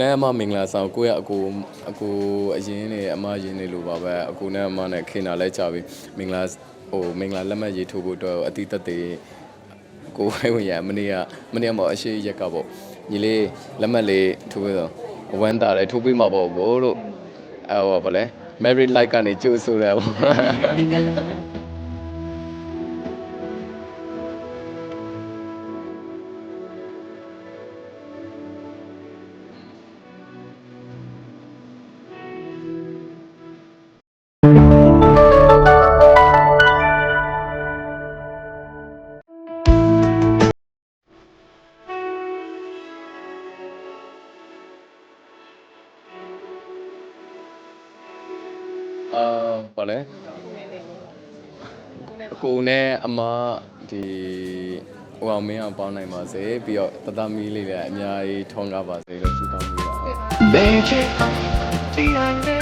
နဲ့အမမင်္ဂလာဆောင်ကိုယ့်ရဲ့အကိုအကိုအရင်နေအမရင်နေလို့ပါပဲအကိုနဲ့အမနဲ့ခင်တာလဲကြပြီမင်္ဂလာဟိုမင်္ဂလာလက်မှတ်ရေးထိုးဖို့အတွက်အတိသက်သေးကိုယ်ဝိုင်းဝင်ရမနေ့ကမနေ့ကမောအရှိရက်ကပေါ့ညီလေးလက်မှတ်လေးထိုးပြီးတော့ဝမ်းတာလဲထိုးပြီးမှာပေါ့ဘို့လို့အဲ့ဟောဗလဲ Mary Light ကနေကြိုးဆိုတယ်ပေါ့ အာဘာလဲအကိုနဲ့အမဒီဟိုအောင်မင်းအောင်ပေါင်းနိုင်ပါစေပြီးတော့တသမီးလေးလည်းအများကြီးထွန်ကားပါစေလို့ဆုတောင်းပေးပါဟုတ် Beijing, tiane,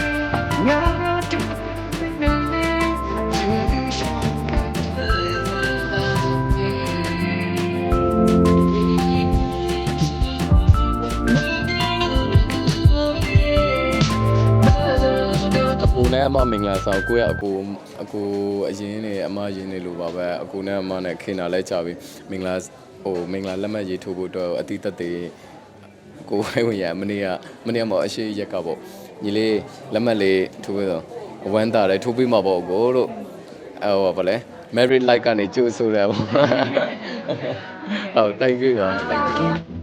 နဲ့အမမင်္ဂလာဆောင်ကိုယ့်ရဲ့အကိုအကိုအရင်နေအမရင်နေလို့ပါပဲအကိုနဲ့အမနဲ့ခင်တာလဲကြပြီမင်္ဂလာဟိုမင်္ဂလာလက်မှတ်ရေးထိုးဖို့အတွက်အတိသက်သေးကိုယ်ဝိုင်းဝင်ရမနေ့ကမနေ့ကမောအရှိရက်ကပေါ့ညီလေးလက်မှတ်လေးထိုးပြီးတော့ဝမ်းတာလဲထိုးပြီးမှာပေါ့ကိုလို့အဲ့ဟောဗလဲ Mary Light ကနေကြိုးဆိုတယ်ပေါ့ဟုတ် thank you ပါ thank you